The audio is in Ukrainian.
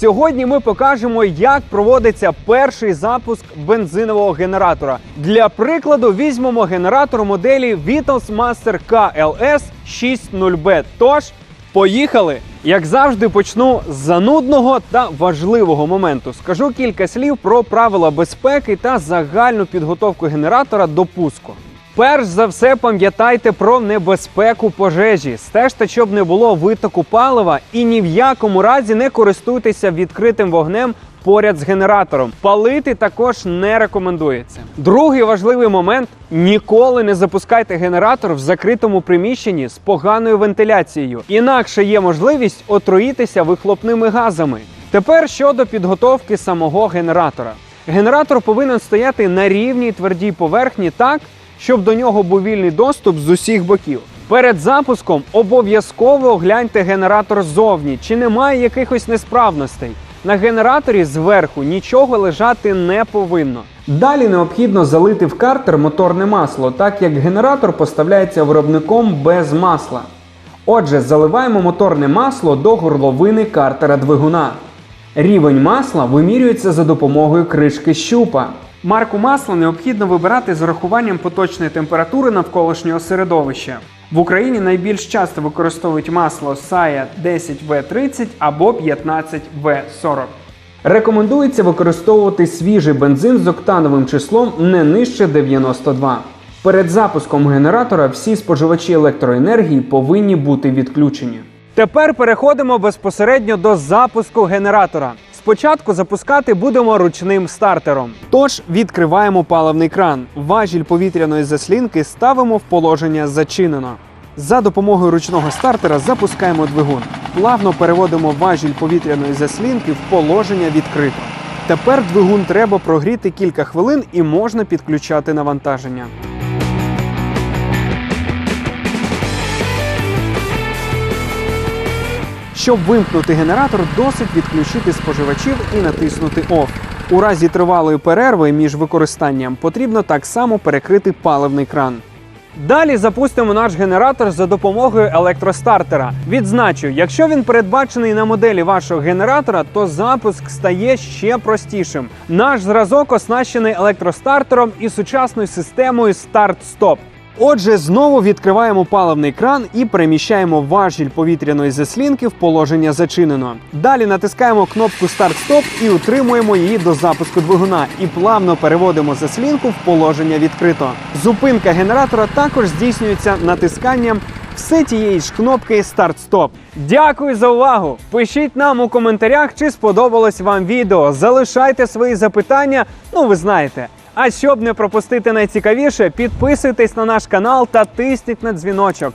Сьогодні ми покажемо, як проводиться перший запуск бензинового генератора. Для прикладу візьмемо генератор моделі Vitals Master KLS 60B. Тож, поїхали! Як завжди, почну з занудного та важливого моменту. Скажу кілька слів про правила безпеки та загальну підготовку генератора до пуску. Перш за все, пам'ятайте про небезпеку пожежі. Стежте, щоб не було витоку палива, і ні в якому разі не користуйтеся відкритим вогнем поряд з генератором. Палити також не рекомендується. Другий важливий момент: ніколи не запускайте генератор в закритому приміщенні з поганою вентиляцією. Інакше є можливість отруїтися вихлопними газами. Тепер щодо підготовки самого генератора. Генератор повинен стояти на рівній твердій поверхні так, щоб до нього був вільний доступ з усіх боків. Перед запуском обов'язково огляньте генератор ззовні, чи немає якихось несправностей. На генераторі зверху нічого лежати не повинно. Далі необхідно залити в картер моторне масло, так як генератор поставляється виробником без масла. Отже, заливаємо моторне масло до горловини картера двигуна. Рівень масла вимірюється за допомогою кришки щупа. Марку масла необхідно вибирати з урахуванням поточної температури навколишнього середовища. В Україні найбільш часто використовують масло SAIA 10V30 або 15V40. Рекомендується використовувати свіжий бензин з октановим числом не нижче 92. Перед запуском генератора всі споживачі електроенергії повинні бути відключені. Тепер переходимо безпосередньо до запуску генератора. Спочатку запускати будемо ручним стартером. Тож відкриваємо паливний кран. Важіль повітряної заслінки ставимо в положення зачинено. За допомогою ручного стартера запускаємо двигун. Плавно переводимо важіль повітряної заслінки в положення відкрито. Тепер двигун треба прогріти кілька хвилин і можна підключати навантаження. Щоб вимкнути генератор, досить відключити споживачів і натиснути OFF. У разі тривалої перерви між використанням потрібно так само перекрити паливний кран. Далі запустимо наш генератор за допомогою електростартера. Відзначу, якщо він передбачений на моделі вашого генератора, то запуск стає ще простішим. Наш зразок оснащений електростартером і сучасною системою старт-стоп. Отже, знову відкриваємо паливний кран і переміщаємо важіль повітряної заслінки в положення зачинено. Далі натискаємо кнопку старт-стоп і утримуємо її до запуску двигуна і плавно переводимо заслінку в положення відкрито. Зупинка генератора також здійснюється натисканням все тієї ж кнопки старт-стоп. Дякую за увагу! Пишіть нам у коментарях, чи сподобалось вам відео. Залишайте свої запитання, ну ви знаєте. А щоб не пропустити найцікавіше, підписуйтесь на наш канал та тисніть на дзвіночок.